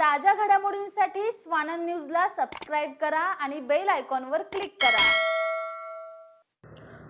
ताज्या घडामोडींसाठी स्वानंद न्यूजला सबस्क्राईब करा आणि बेल आयकॉनवर क्लिक करा.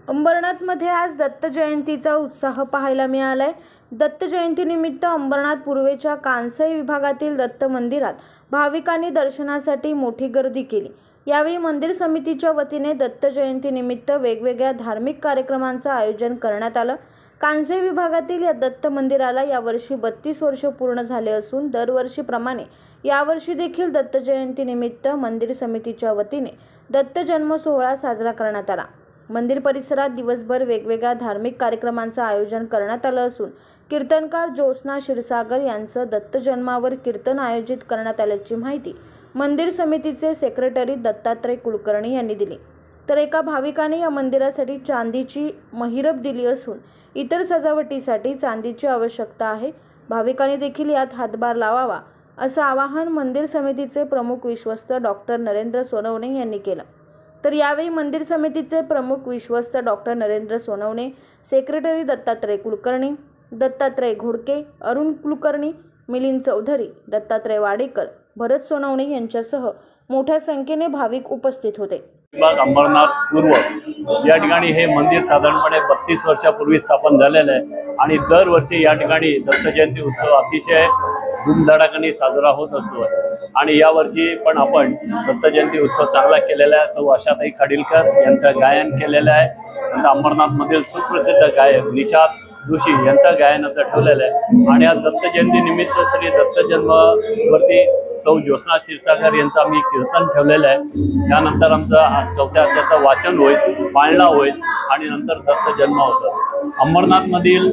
अंबरनाथमध्ये आज दत्त जयंतीचा उत्साह पाहायला मिळालाय. दत्त जयंतीनिमित्त अंबरनाथ पूर्वेच्या कांसई विभागातील दत्त मंदिरात भाविकांनी दर्शनासाठी मोठी गर्दी केली. यावेळी मंदिर समितीच्या वतीने दत्त जयंतीनिमित्त वेगवेगळ्या धार्मिक कार्यक्रमांचं आयोजन करण्यात आलं. कांसे विभागातील या दत्त मंदिराला यावर्षी बत्तीस वर्ष पूर्ण झाले असून दरवर्षीप्रमाणे यावर्षी देखील दत्त जयंतीनिमित्त मंदिर समितीच्या वतीने दत्त जन्म सोहळा साजरा करण्यात आला. मंदिर परिसरात दिवसभर वेगवेगळ्या धार्मिक कार्यक्रमांचं आयोजन करण्यात आलं असून कीर्तनकार ज्योत्स्ना क्षीरसागर यांचं दत्त जन्मावर कीर्तन आयोजित करण्यात आल्याची माहिती मंदिर समितीचे सेक्रेटरी दत्तात्रय कुलकर्णी यांनी दिली. तर एका भाविकाने या मंदिरासाठी चांदीची महिरप दिली असून इतर सजावटीसाठी चांदीची आवश्यकता आहे. भाविकांनी देखील यात हातभार लावावा असं आवाहन मंदिर समितीचे प्रमुख विश्वस्त डॉक्टर नरेंद्र सोनवणे यांनी केलं. तर यावेळी मंदिर समितीचे प्रमुख विश्वस्त डॉक्टर नरेंद्र सोनवणे सेक्रेटरी दत्तात्रय कुलकर्णी दत्तात्रय घोडके अरुण कुलकर्णी मिलिंद चौधरी दत्तात्रय वाडेकर भरत सोनवणे यांच्यासह मोठ्या संख्येने भाविक उपस्थित होते. विभाग अंबरनाथ पूर्व. या ठिकाणी हे मंदिर साधारणपणे बत्तीस वर्षापूर्वी स्थापन झालेलं आहे. आणि दरवर्षी या ठिकाणी दत्तजयंती उत्सव अतिशय धूमधडाकाने साजरा होत असतो. आणि यावर्षी पण आपण दत्तजयंती उत्सव चांगला केलेला आहे. सौ आशाताई खाडीलकर यांचं गायन केलेलं आहे. आता अंबरनाथमधील सुप्रसिद्ध गायक निषाद जोशी यांचं गायन असं ठेवलेलं आहे. आणि आज दत्तजयंतीनिमित्त श्री दत्तजन्मावरती सौ ज्योत्ना क्षीरसागर यांचं आम्ही कीर्तन ठेवलेलं आहे. त्यानंतर आमचं चौथ्या अध्याचं वाचन होईल पाळणा होईल आणि नंतर दत्त जन्म होतं. अंबरनाथमधील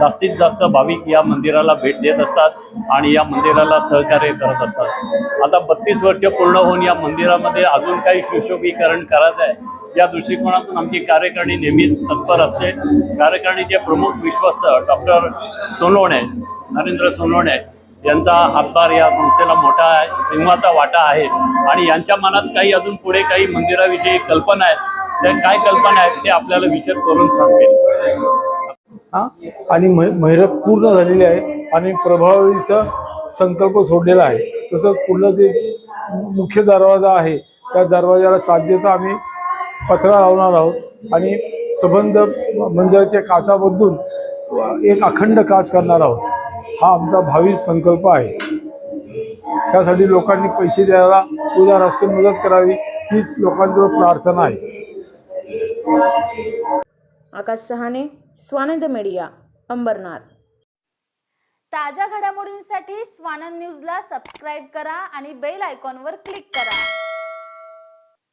जास्तीत जास्त भाविक या मंदिराला भेट देत असतात आणि या मंदिराला सहकार्य करत असतात. आता बत्तीस वर्ष पूर्ण होऊन या मंदिरामध्ये अजून काही सुशोभीकरण करायचं आहे. या दृष्टिकोनातून आमची कार्यकारिणी नेहमीच तत्पर असते. कार्यकारिणीचे प्रमुख विश्वस्त डॉक्टर सोनवणे नरेंद्र सोनवणे यांचा हातभार या संस्थेला मोठा आहे सिंहाचा वाटा आहे. आणि यांच्या मनात काही अजून पुढे काही मंदिराविषयी कल्पना आहेत त्या काय कल्पना आहेत ते आपल्याला विचार करून सांगतील आणि मै- पूर्ण झालेली आहे आणि प्रभावीचा संकल्प सोडलेला आहे. तसंच पुढलं जे मुख्य दरवाजा आहे त्या दरवाजाला चांदीचा आम्ही पत्रा लावणार आहोत. आणि सबंध मंदिराच्या काचा बदलून एक अखंड काच करणार आहोत. हा आमचा भावी संकल्प आहे. त्यासाठी लोकांनी पैसे द्यायला उदार हस्ते मदत करावी हीच लोकांजवळ प्रार्थना आहे. आकाश सहाने स्वानंद मीडिया अंबरनाथ. ताज्या घडामोडींसाठी स्वानंद न्यूजला सबस्क्राईब करा आणि बेल आयकॉनवर क्लिक करा.